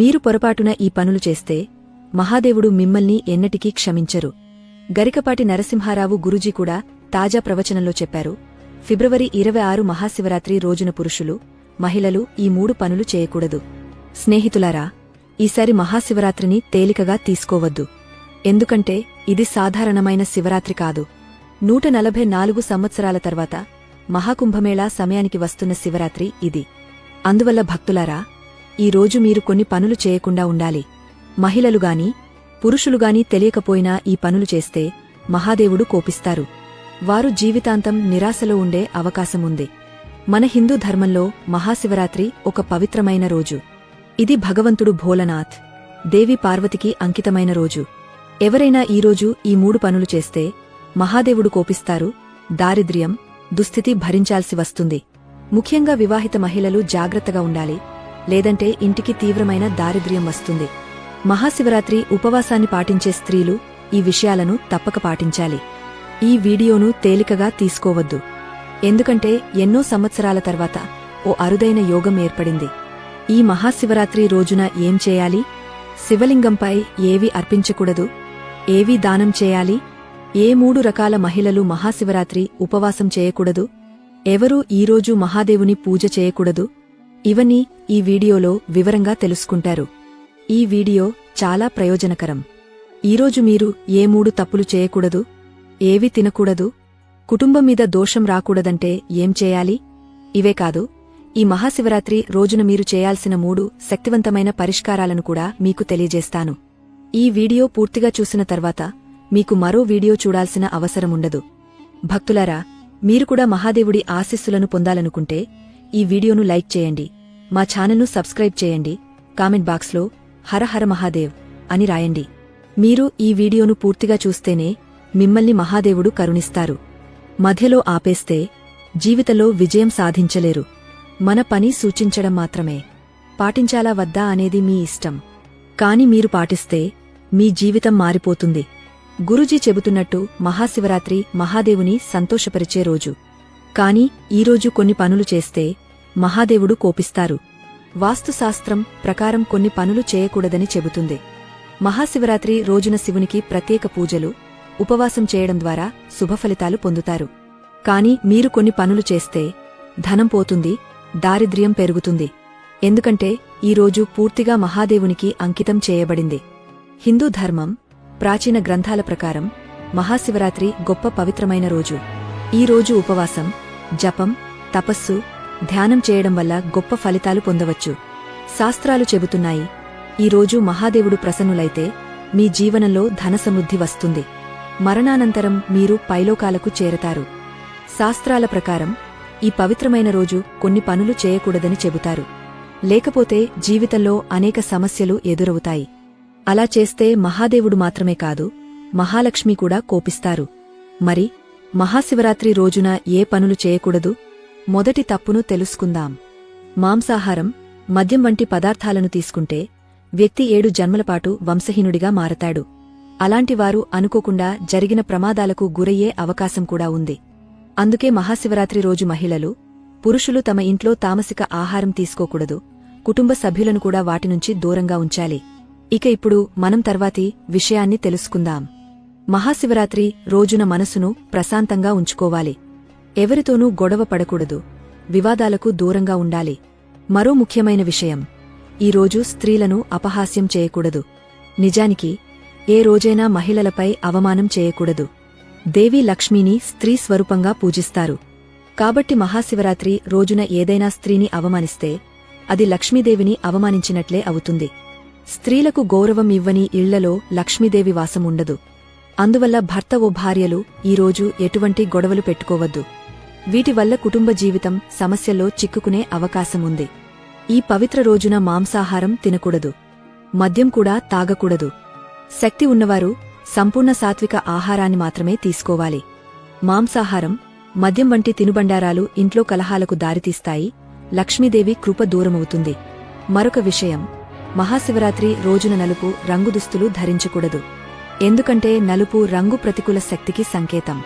మీరు పొరపాటున ఈ పనులు చేస్తే మహాదేవుడు మిమ్మల్ని ఎన్నటికీ క్షమించరు. గరికపాటి నరసింహారావు గురుజీ కూడా తాజా ప్రవచనంలో చెప్పారు. ఫిబ్రవరి ఇరవై ఆరు మహాశివరాత్రి రోజున పురుషులు మహిళలు ఈ మూడు పనులు చేయకూడదు. స్నేహితులారా ఈసారి మహాశివరాత్రిని తేలికగా తీసుకోవద్దు. ఎందుకంటే ఇది సాధారణమైన శివరాత్రి కాదు. నూట నలభై నాలుగు సంవత్సరాల తర్వాత మహాకుంభమేళా సమయానికి వస్తున్న శివరాత్రి ఇది. అందువల్ల భక్తులారా ఈ రోజు మీరు కొన్ని పనులు చేయకుండా ఉండాలి. మహిళలుగాని పురుషులుగాని తెలియకపోయినా ఈ పనులు చేస్తే మహాదేవుడు కోపిస్తారు. వారు జీవితాంతం నిరాశలో ఉండే అవకాశముంది. మన హిందూ ధర్మంలో మహాశివరాత్రి ఒక పవిత్రమైన రోజు. ఇది భగవంతుడు భోలనాథ్ దేవి పార్వతికి అంకితమైన రోజు. ఎవరైనా ఈరోజు ఈ మూడు పనులు చేస్తే మహాదేవుడు కోపిస్తారు దారిద్ర్యం దుస్థితి భరించాల్సి వస్తుంది. ముఖ్యంగా వివాహిత మహిళలు జాగ్రత్తగా ఉండాలి. లేదంటే ఇంటికి తీవ్రమైన దారిద్ర్యం వస్తుంది. మహాశివరాత్రి ఉపవాసాన్ని పాటించే స్త్రీలు ఈ విషయాలను తప్పక పాటించాలి. ఈ వీడియోను తేలికగా తీసుకోవద్దు. ఎందుకంటే ఎన్నో సంవత్సరాల తర్వాత ఓ అరుదైన యోగం ఏర్పడింది. ఈ మహాశివరాత్రి రోజున ఏం చేయాలి? శివలింగంపై ఏవి అర్పించకూడదు? ఏవి దానం చేయాలి? ఏ మూడు రకాల మహిళలు మహాశివరాత్రి ఉపవాసం చేయకూడదు? ఎవరూ ఈరోజు మహాదేవుని పూజ చేయకూడదు? ఇవన్నీ ఈ వీడియోలో వివరంగా తెలుసుకుంటారు. ఈ వీడియో చాలా ప్రయోజనకరం. ఈరోజు మీరు ఏ మూడు తప్పులు చేయకూడదు? ఏవి తినకూడదు? కుటుంబం మీద దోషం రాకూడదంటే ఏం చేయాలి? ఇవే కాదు ఈ మహాశివరాత్రి రోజున మీరు చేయాల్సిన మూడు శక్తివంతమైన పరిష్కారాలను కూడా మీకు తెలియజేస్తాను. ఈ వీడియో పూర్తిగా చూసిన తర్వాత మీకు మరో వీడియో చూడాల్సిన అవసరముండదు. భక్తులారా మీరు కూడా మహాదేవుడి ఆశీస్సులను పొందాలనుకుంటే ఈ వీడియోను లైక్ చేయండి. మా ఛానల్ను సబ్స్క్రైబ్ చేయండి. కామెంట్ బాక్స్లో హర హర మహాదేవ్ అని రాయండి. మీరు ఈ వీడియోను పూర్తిగా చూస్తేనే మిమ్మల్ని మహాదేవుడు కరుణిస్తారు. మధ్యలో ఆపేస్తే జీవితంలో విజయం సాధించలేరు. మన పని సూచించడం మాత్రమే. పాటించాలా వద్దా అనేది మీ ఇష్టం. కాని మీరు పాటిస్తే మీ జీవితం మారిపోతుంది. గురుజీ చెబుతున్నట్టు మహాశివరాత్రి మహాదేవుని సంతోషపరిచే రోజు. కాని ఈరోజు కొన్ని పనులు చేస్తే మహాదేవుడు కోపిస్తారు. వాస్తుశాస్త్రం ప్రకారం కొన్ని పనులు చేయకూడదని చెబుతుంది. మహాశివరాత్రి రోజున శివునికి ప్రత్యేక పూజలు ఉపవాసం చేయడం ద్వారా శుభఫలితాలు పొందుతారు. కాని మీరు కొన్ని పనులు చేస్తే ధనం పోతుంది దారిద్ర్యం పెరుగుతుంది. ఎందుకంటే ఈ రోజు పూర్తిగా మహాదేవునికి అంకితం చేయబడింది. హిందూ ధర్మం ప్రాచీన గ్రంథాల ప్రకారం మహాశివరాత్రి గొప్ప పవిత్రమైన రోజు. ఈ రోజు ఉపవాసం జపం తపస్సు ధ్యానం చేయడం వల్ల గొప్ప ఫలితాలు పొందవచ్చు. శాస్త్రాలు చెబుతున్నాయి ఈ రోజు మహాదేవుడు ప్రసన్నులైతే మీ జీవనంలో ధనసమృద్ధి వస్తుంది. మరణానంతరం మీరు పైలోకాలకు చేరతారు. శాస్త్రాల ప్రకారం ఈ పవిత్రమైన రోజు కొన్ని పనులు చేయకూడదని చెబుతారు. లేకపోతే జీవితంలో అనేక సమస్యలు ఎదురవుతాయి. అలా చేస్తే మహాదేవుడు మాత్రమే కాదు మహాలక్ష్మి కూడా కోపిస్తారు. మరి మహాశివరాత్రి రోజున ఏ పనులు చేయకూడదు? మొదటి తప్పును తెలుసుకుందాం. మాంసాహారం మద్యం వంటి పదార్థాలను తీసుకుంటే వ్యక్తి ఏడు జన్మలపాటు వంశహీనుడిగా మారతాడు. అలాంటివారు అనుకోకుండా జరిగిన ప్రమాదాలకు గురయ్యే అవకాశం కూడా ఉంది. అందుకే మహాశివరాత్రి రోజు మహిళలు పురుషులు తమ ఇంట్లో తామసిక ఆహారం తీసుకోకూడదు. కుటుంబ సభ్యులను కూడా వాటినుంచి దూరంగా ఉంచాలి. ఇక ఇప్పుడు మనం తర్వాతి విషయాన్ని తెలుసుకుందాం. మహాశివరాత్రి రోజున మనసును ప్రశాంతంగా ఉంచుకోవాలి. ఎవరితోనూ గొడవ పడకూడదు. వివాదాలకు దూరంగా ఉండాలి. మరో ముఖ్యమైన విషయం. ఈ రోజు స్త్రీలను అపహాస్యం చేయకూడదు. నిజానికి ఏ రోజైనా మహిళలపై అవమానం చేయకూడదు. దేవి లక్ష్మీని స్త్రీ స్వరూపంగా పూజిస్తారు. కాబట్టి మహాశివరాత్రి రోజున ఏదైనా స్త్రీని అవమానిస్తే అది లక్ష్మీదేవిని అవమానించినట్లే అవుతుంది. స్త్రీలకు గౌరవం ఇవ్వని ఇళ్ళలో లక్ష్మీదేవి వాసం ఉండదు అందువల్ల భర్త ఓ భార్యలు ఈరోజు ఎటువంటి గొడవలు పెట్టుకోవద్దు. వీటి వల్ల కుటుంబ జీవితం సమస్యల్లో చిక్కుకునే అవకాశముంది. ఈ పవిత్ర రోజున మాంసాహారం తినకూడదు. మద్యం కూడా తాగకూడదు. శక్తి ఉన్నవారు సంపూర్ణ సాత్విక ఆహారాన్ని మాత్రమే తీసుకోవాలి. మాంసాహారం మద్యం వంటి తినుబండారాలు ఇంట్లో కలహాలకు దారితీస్తాయి. లక్ష్మీదేవి కృప దూరమవుతుంది. మరొక విషయం మహాశివరాత్రి రోజున నలుపు రంగు దుస్తులు ధరించకూడదు. ఎందుకంటే నలుపు రంగు ప్రతికూల శక్తికి సంకేతం.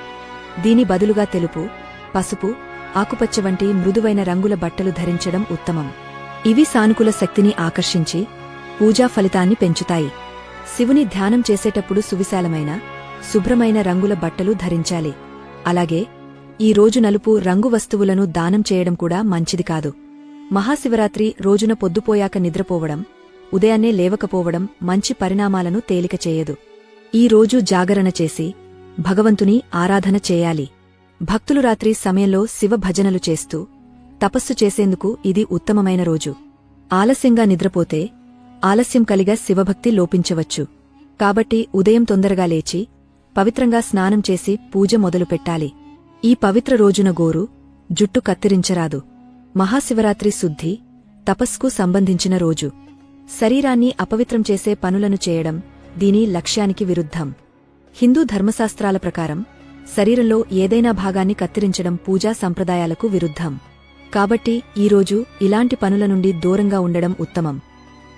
దీని బదులుగా తెలుపు పసుపు ఆకుపచ్చ వంటి మృదువైన రంగుల బట్టలు ధరించడం ఉత్తమం. ఇవి సానుకూల శక్తిని ఆకర్షించి పూజా ఫలితాన్ని పెంచుతాయి. శివుని ధ్యానం చేసేటప్పుడు సువిశాలమైన శుభ్రమైన రంగుల బట్టలు ధరించాలి. అలాగే ఈ రోజు నలుపు రంగు వస్తువులను దానం చేయడం కూడా మంచిది కాదు. మహాశివరాత్రి రోజున పొద్దుపోయాక నిద్రపోవడం ఉదయాన్నే లేవకపోవడం మంచి పరిణామాలను తేలిక చేయదు. ఈ రోజు జాగరణ చేసి భగవంతుని ఆరాధన చేయాలి. భక్తులు రాత్రి సమయంలో శివ భజనలు చేస్తూ తపస్సు చేసేందుకు ఇది ఉత్తమమైన రోజు. ఆలస్యంగా నిద్రపోతే ఆలస్యం కలిగా శివభక్తి లోపించవచ్చు. కాబట్టి ఉదయం తొందరగా లేచి పవిత్రంగా స్నానం చేసి పూజ మొదలుపెట్టాలి ఈ పవిత్ర రోజున గోరు జుట్టు కత్తిరించరాదు. మహాశివరాత్రి శుద్ధి తపస్కు సంబంధించిన రోజు. శరీరాన్ని అపవిత్రం చేసే పనులను చేయడం దీని లక్ష్యానికి విరుద్ధం. హిందూ ధర్మశాస్త్రాల ప్రకారం శరీరంలో ఏదైనా భాగాన్ని కత్తిరించడం పూజా సంప్రదాయాలకు విరుద్ధం. కాబట్టి ఈరోజు ఇలాంటి పనుల నుండి దూరంగా ఉండడం ఉత్తమం.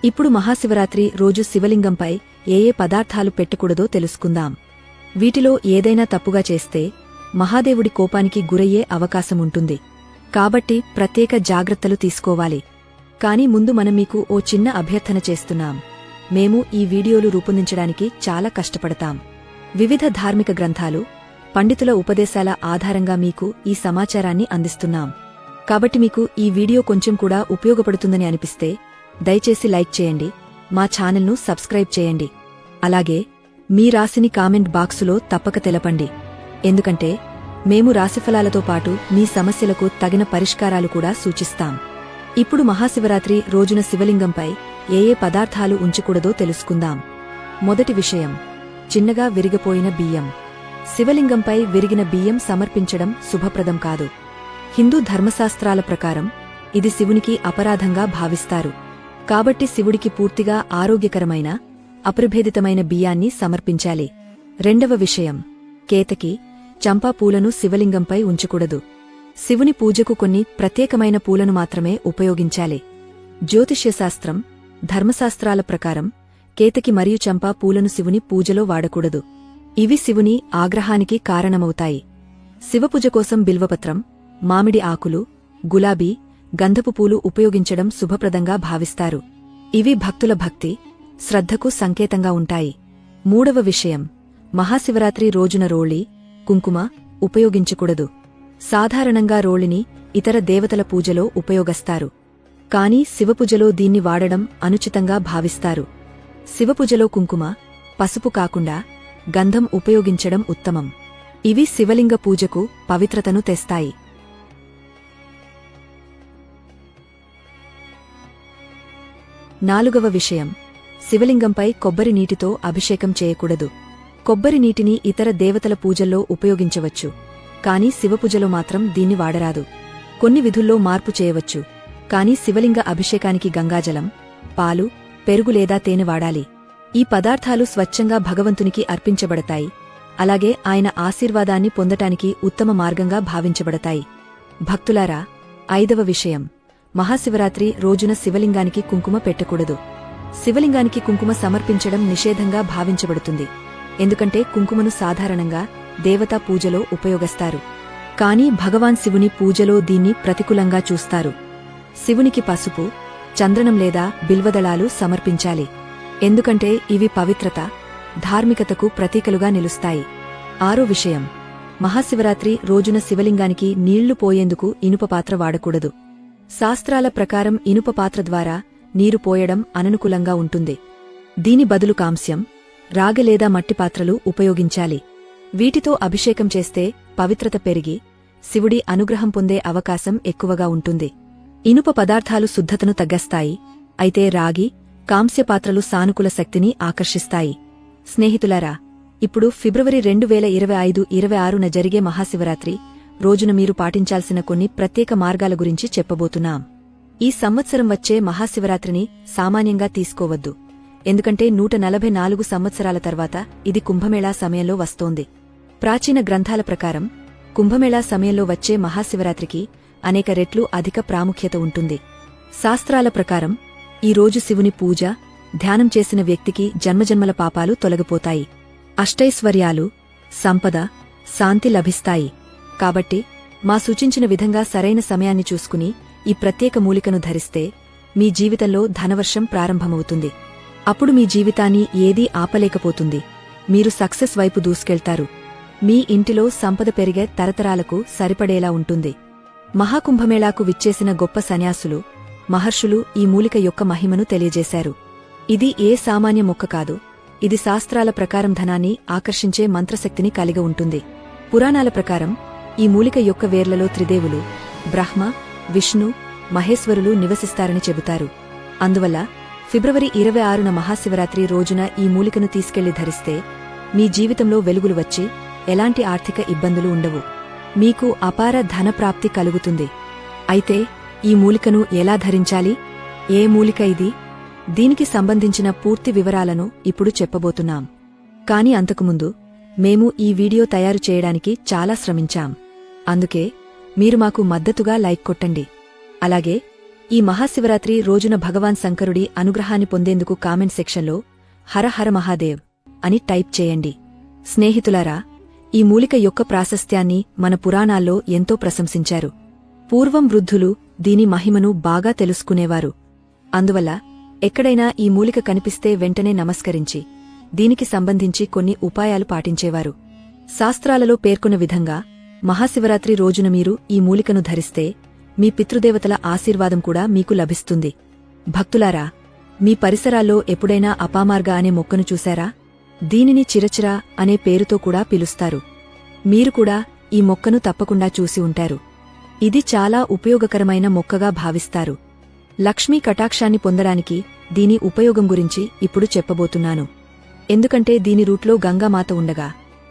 ఇప్పుడు మహాశివరాత్రి రోజు శివలింగంపై ఏ ఏ పదార్థాలు పెట్టకూడదో తెలుసుకుందాం. వీటిలో ఏదైనా తప్పుగా చేస్తే మహాదేవుడి కోపానికి గురయ్యే అవకాశముంటుంది. కాబట్టి ప్రత్యేక జాగ్రత్తలు తీసుకోవాలి. కాని ముందు మనం మీకు ఓ చిన్న అభ్యర్థన చేస్తున్నాం. మేము ఈ వీడియోలు రూపొందించడానికి చాలా కష్టపడతాం. వివిధ ధార్మిక గ్రంథాలు పండితుల ఉపదేశాల ఆధారంగా మీకు ఈ సమాచారాన్ని అందిస్తున్నాం. కాబట్టి మీకు ఈ వీడియో కొంచెం కూడా ఉపయోగపడుతుందని అనిపిస్తే దయచేసి లైక్ చేయండి మా ఛానల్ను సబ్స్క్రైబ్ చేయండి. అలాగే మీ రాశిని కామెంట్ బాక్సులో తప్పక తెలపండి. ఎందుకంటే మేము రాశిఫలాలతో పాటు మీ సమస్యలకు తగిన పరిష్కారాలు కూడా సూచిస్తాం. ఇప్పుడు మహాశివరాత్రి రోజున శివలింగంపై ఏ ఏ పదార్థాలు ఉంచకూడదో తెలుసుకుందాం. మొదటి విషయం చిన్నగా విరిగిపోయిన బియ్యం. శివలింగంపై విరిగిన బియ్యం సమర్పించడం శుభప్రదం కాదు. హిందూ ధర్మశాస్త్రాల ప్రకారం ఇది శివునికి అపరాధంగా భావిస్తారు. కాబట్టి శివుడికి పూర్తిగా ఆరోగ్యకరమైన అప్రభేదితమైన బియ్యాన్ని సమర్పించాలి. రెండవ విషయం కేతకి చంపా పూలను శివలింగంపై ఉంచకూడదు. శివుని పూజకు కొన్ని ప్రత్యేకమైన పూలను మాత్రమే ఉపయోగించాలి. జ్యోతిష్యశాస్త్రం ధర్మశాస్త్రాల ప్రకారం కేతకి మరియు చంపా పూలను శివుని పూజలో వాడకూడదు. ఇవి శివుని ఆగ్రహానికి కారణమవుతాయి. శివపూజ కోసం బిల్వపత్రం మామిడి ఆకులు గులాబీ గంధపు పూలు ఉపయోగించడం శుభప్రదంగా భావిస్తారు. ఇవి భక్తుల భక్తి శ్రద్ధకు సంకేతంగా ఉంటాయి. మూడవ విషయం మహాశివరాత్రి రోజున రోళి కుంకుమ ఉపయోగించకూడదు. సాధారణంగా రోళిని ఇతర దేవతల పూజలో ఉపయోగస్తారు. కాని శివపూజలో దీన్ని వాడడం అనుచితంగా భావిస్తారు. శివపూజలో కుంకుమ పసుపు కాకుండా గంధం ఉపయోగించడం ఉత్తమం. ఇవి శివలింగ పూజకు పవిత్రతను తెస్తాయి. నాలుగవ విషయం. శివలింగంపై కొబ్బరి నీటితో అభిషేకం చేయకూడదు. కొబ్బరి నీటిని ఇతర దేవతల పూజల్లో ఉపయోగించవచ్చు. కాని శివపూజలో మాత్రం దీన్ని వాడరాదు. కొన్ని విధుల్లో మార్పు చేయవచ్చు. కాని శివలింగ అభిషేకానికి గంగాజలం పాలు పెరుగు లేదా తేనె వాడాలి. ఈ పదార్థాలు స్వచ్ఛంగా భగవంతునికి అర్పించబడతాయి. అలాగే ఆయన ఆశీర్వాదాన్ని పొందటానికి ఉత్తమ మార్గంగా భావించబడతాయి. భక్తులారా ఐదవ విషయం. మహాశివరాత్రి రోజున శివలింగానికి కుంకుమ పెట్టకూడదు. శివలింగానికి కుంకుమ సమర్పించడం నిషేధంగా భావించబడుతుంది. ఎందుకంటే కుంకుమను సాధారణంగా దేవతా పూజలో ఉపయోగిస్తారు. కాని భగవాన్ శివుని పూజలో దీన్ని ప్రతికూలంగా చూస్తారు. శివునికి పసుపు చంద్రనం లేదా బిల్వదళాలు సమర్పించాలి. ఎందుకంటే ఇవి పవిత్రత ధార్మికతకు ప్రతీకలుగా నిలుస్తాయి. ఆరో విషయం. మహాశివరాత్రి రోజున శివలింగానికి నీళ్ళు పోయేందుకు ఇనుప పాత్ర వాడకూడదు. శాస్త్రాల ప్రకారం ఇనుప పాత్ర ద్వారా నీరు పోయడం అననుకూలంగా ఉంటుంది. దీని బదులు కాంస్యం రాగ లేదా మట్టి పాత్రలు ఉపయోగించాలి. వీటితో అభిషేకం చేస్తే పవిత్రత పెరిగి శివుడి అనుగ్రహం పొందే అవకాశం ఎక్కువగా ఉంటుంది. ఇనుప పదార్థాలు శుద్ధతను తగ్గస్తాయి. అయితే రాగి కాంస్య పాత్రలు సానుకూల శక్తిని ఆకర్షిస్తాయి. స్నేహితులారా ఇప్పుడు ఫిబ్రవరి రెండు వేల ఇరవై ఐదు ఇరవై ఆరున జరిగే మహాశివరాత్రి రోజున మీరు పాటించాల్సిన కొన్ని ప్రత్యేక మార్గాల గురించి చెప్పబోతున్నాం. ఈ సంవత్సరం వచ్చే మహాశివరాత్రిని సామాన్యంగా తీసుకోవద్దు. ఎందుకంటే నూట నలభై నాలుగు సంవత్సరాల తర్వాత ఇది కుంభమేళా సమయంలో వస్తోంది. ప్రాచీన గ్రంథాల ప్రకారం కుంభమేళా సమయంలో వచ్చే మహాశివరాత్రికి అనేక రెట్లు అధిక ప్రాముఖ్యత ఉంటుంది. శాస్త్రాల ప్రకారం ఈ రోజు శివుని పూజ ధ్యానం చేసిన వ్యక్తికి జన్మజన్మల పాపాలు తొలగిపోతాయి. అష్టైశ్వర్యాలు సంపద శాంతి లభిస్తాయి. కాబట్టి మా సూచించిన విధంగా సరైన సమయాన్ని చూసుకుని ఈ ప్రత్యేక మూలికను ధరిస్తే మీ జీవితంలో ధనవర్షం ప్రారంభమవుతుంది. అప్పుడు మీ జీవితాన్ని ఏదీ ఆపలేకపోతుంది. మీరు సక్సెస్ వైపు దూసుకెళ్తారు. మీ ఇంటిలో సంపద పెరిగే తరతరాలకు సరిపడేలా ఉంటుంది. మహాకుంభమేళాకు విచ్చేసిన గొప్ప సన్యాసులు మహర్షులు ఈ మూలిక యొక్క మహిమను తెలియజేశారు. ఇది ఏ సామాన్య మొక్క కాదు ఇది శాస్త్రాల ప్రకారం ధనాన్ని ఆకర్షించే మంత్రశక్తిని కలిగి ఉంటుంది. పురాణాల ప్రకారం ఈ మూలిక యొక్క వేర్లలో త్రిదేవులు బ్రహ్మ విష్ణు మహేశ్వరులు నివసిస్తారని చెబుతారు. అందువల్ల ఫిబ్రవరి ఇరవై ఆరున మహాశివరాత్రి రోజున ఈ మూలికను తీసుకెళ్ళి ధరిస్తే మీ జీవితంలో వెలుగులు వచ్చి ఎలాంటి ఆర్థిక ఇబ్బందులు ఉండవు. మీకు అపార ధనప్రాప్తి కలుగుతుంది. అయితే ఈ మూలికను ఎలా ధరించాలి? ఏ మూలిక ఇది? దీనికి సంబంధించిన పూర్తి వివరాలను ఇప్పుడు చెప్పబోతున్నాం. కాని అంతకుముందు మేము ఈ వీడియో తయారు చేయడానికి చాలా శ్రమించాం. అందుకే మీరు మాకు మద్దతుగా లైక్ కొట్టండి. అలాగే ఈ మహాశివరాత్రి రోజున భగవాన్ శంకరుడి అనుగ్రహాన్ని పొందేందుకు కామెంట్ సెక్షన్లో హర హర మహాదేవ్ అని టైప్ చేయండి. స్నేహితులారా ఈ మూలిక యొక్క ప్రాశస్త్యాన్ని మన పురాణాల్లో ఎంతో ప్రశంసించారు. పూర్వం వృద్ధులు దీని మహిమను బాగా తెలుసుకునేవారు. అందువల్ల ఎక్కడైనా ఈ మూలిక కనిపిస్తే వెంటనే నమస్కరించి దీనికి సంబంధించి కొన్ని ఉపాయాలు పాటించేవారు. శాస్త్రాలలో పేర్కొన్న విధంగా మహాశివరాత్రి రోజున మీరు ఈ మూలికను ధరిస్తే మీ పితృదేవతల ఆశీర్వాదం కూడా మీకు లభిస్తుంది. భక్తులారా మీ పరిసరాల్లో ఎప్పుడైనా అపామార్గ అనే మొక్కను చూశారా? దీనిని చిరచిర అనే పేరుతో కూడా పిలుస్తారు. మీరు కూడా ఈ మొక్కను తప్పకుండా చూసి ఉంటారు. ఇది చాలా ఉపయోగకరమైన మొక్కగా భావిస్తారు. లక్ష్మీ కటాక్షాన్ని పొందడానికి దీని ఉపయోగం గురించి ఇప్పుడు చెప్పబోతున్నాను. ఎందుకంటే దీని రూట్లో గంగామాత ఉండగా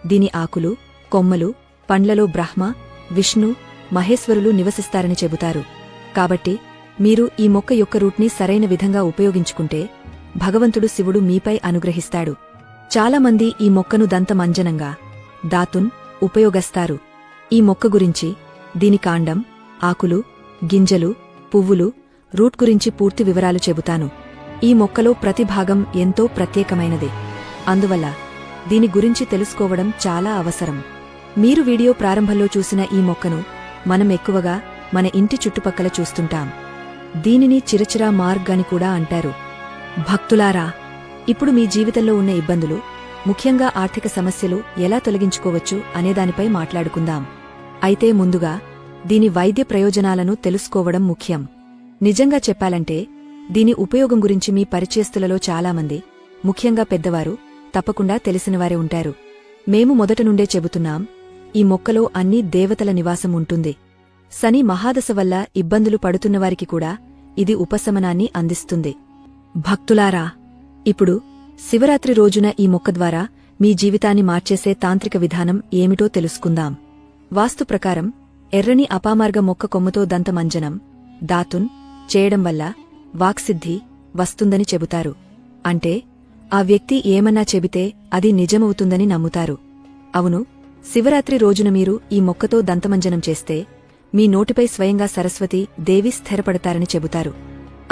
దీని ఆకులు కొమ్మలు పండ్లలో బ్రహ్మ విష్ణు మహేశ్వరులు నివసిస్తారని చెబుతారు. కాబట్టి మీరు ఈ మొక్క యొక్క రూట్ని సరైన విధంగా ఉపయోగించుకుంటే భగవంతుడు శివుడు మీపై అనుగ్రహిస్తాడు. చాలామంది ఈ మొక్కను దంతమంజనంగా దాతున్ ఉపయోగస్తారు. ఈ మొక్క గురించి దీని కాండం ఆకులు గింజలు పువ్వులు రూట్ గురించి పూర్తి వివరాలు చెబుతాను. ఈ మొక్కలో ప్రతి భాగం ఎంతో ప్రత్యేకమైనది. అందువల్ల దీని గురించి తెలుసుకోవడం చాలా అవసరం. మీరు వీడియో ప్రారంభంలో చూసిన ఈ మొక్కను మనం ఎక్కువగా మన ఇంటి చుట్టుపక్కల చూస్తుంటాం. దీనిని చిరచిరా మార్గ్ అని కూడా అంటారు. భక్తులారా ఇప్పుడు మీ జీవితంలో ఉన్న ఇబ్బందులు ముఖ్యంగా ఆర్థిక సమస్యలు ఎలా తొలగించుకోవచ్చు అనేదానిపై మాట్లాడుకుందాం. అయితే ముందుగా దీని వైద్య ప్రయోజనాలను తెలుసుకోవడం ముఖ్యం. నిజంగా చెప్పాలంటే దీని ఉపయోగం గురించి మీ పరిచయస్తులలో చాలామంది ముఖ్యంగా పెద్దవారు తప్పకుండా తెలిసినవారే ఉంటారు. మేము మొదట నుండే చెబుతున్నాం ఈ మొక్కలో అన్ని దేవతల నివాసం ఉంటుంది. శని మహాదశ వల్ల ఇబ్బందులు పడుతున్నవారికి కూడా ఇది ఉపశమనాన్ని అందిస్తుంది. భక్తులారా ఇప్పుడు శివరాత్రి రోజున ఈ మొక్క ద్వారా మీ జీవితాన్ని మార్చేసే తాంత్రిక విధానం ఏమిటో తెలుసుకుందాం. వాస్తు ప్రకారం ఎర్రని అపామార్గ మొక్క కొమ్మతో దంతమంజనం దాతున్ చేయడం వల్ల వాక్సిద్ధి వస్తుందని చెబుతారు. అంటే ఆ వ్యక్తి ఏమన్నా చెబితే అది నిజమవుతుందని నమ్ముతారు. అవును శివరాత్రి రోజున మీరు ఈ మొక్కతో దంతమంజనం చేస్తే మీ నోటిపై స్వయంగా సరస్వతి దేవి స్థిరపడతారని చెబుతారు.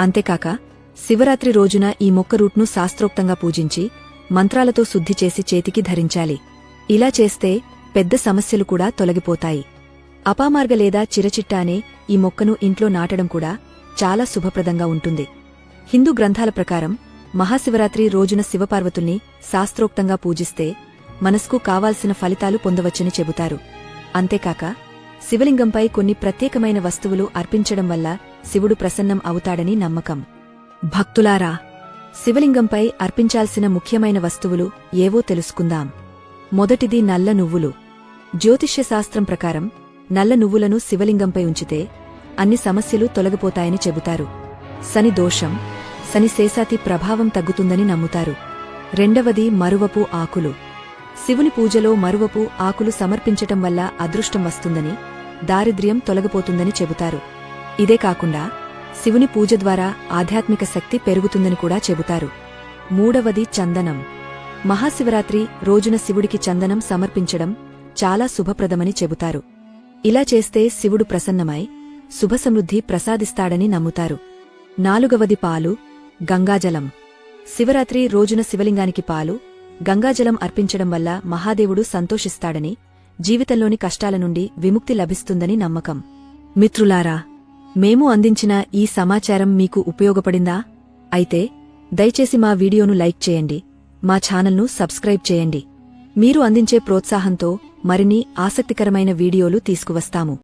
అంతేకాక శివరాత్రి రోజున ఈ మొక్క రూట్ను శాస్త్రోక్తంగా పూజించి మంత్రాలతో శుద్ధి చేసి చేతికి ధరించాలి. ఇలా చేస్తే పెద్ద సమస్యలు కూడా తొలగిపోతాయి. అపామార్గ లేదా చిరచిట్ట అనే ఈ మొక్కను ఇంట్లో నాటడం కూడా చాలా శుభప్రదంగా ఉంటుంది. హిందూ గ్రంథాల ప్రకారం మహాశివరాత్రి రోజున శివపార్వతుల్ని శాస్త్రోక్తంగా పూజిస్తే మనస్కు కావాల్సిన ఫలితాలు పొందవచ్చని చెబుతారు. అంతేకాక శివలింగంపై కొన్ని ప్రత్యేకమైన వస్తువులు అర్పించడం వల్ల శివుడు ప్రసన్నం అవుతాడని నమ్మకం. భక్తులారా శివలింగంపై అర్పించాల్సిన ముఖ్యమైన వస్తువులు ఏవో తెలుసుకుందాం. మొదటిది నల్ల నువ్వులు. జ్యోతిష్యశాస్త్రం ప్రకారం నల్ల నువ్వులను శివలింగంపై ఉంచితే అన్ని సమస్యలు తొలగిపోతాయని చెబుతారు. శని దోషం శని శేషాతి ప్రభావం తగ్గుతుందని నమ్ముతారు. రెండవది మరువపు ఆకులు. శివుని పూజలో మరువపు ఆకులు సమర్పించటం వల్ల అదృష్టం వస్తుందని దారిద్ర్యం తొలగిపోతుందని చెబుతారు. ఇదే కాకుండా శివుని పూజ ద్వారా ఆధ్యాత్మిక శక్తి పెరుగుతుందని కూడా చెబుతారు. మూడవది చందనం. మహాశివరాత్రి రోజున శివుడికి చందనం సమర్పించడం చాలా శుభప్రదమని చెబుతారు. ఇలా చేస్తే శివుడు ప్రసన్నమై శుభసమృద్ధి ప్రసాదిస్తాడని నమ్ముతారు. నాలుగవది పాలు గంగాజలం. శివరాత్రి రోజున శివలింగానికి పాలు గంగాజలం అర్పించడం వల్ల మహాదేవుడు సంతోషిస్తాడని జీవితంలోని కష్టాల నుండి విముక్తి లభిస్తుందని నమ్మకం. మిత్రులారా మేము అందించిన ఈ సమాచారం మీకు ఉపయోగపడిందా? అయితే దయచేసి మా వీడియోను లైక్ చేయండి. మా ఛానల్ను సబ్స్క్రైబ్ చేయండి. మీరు అందించే ప్రోత్సాహంతో మరిన్ని ఆసక్తికరమైన వీడియోలు తీసుకువస్తాము.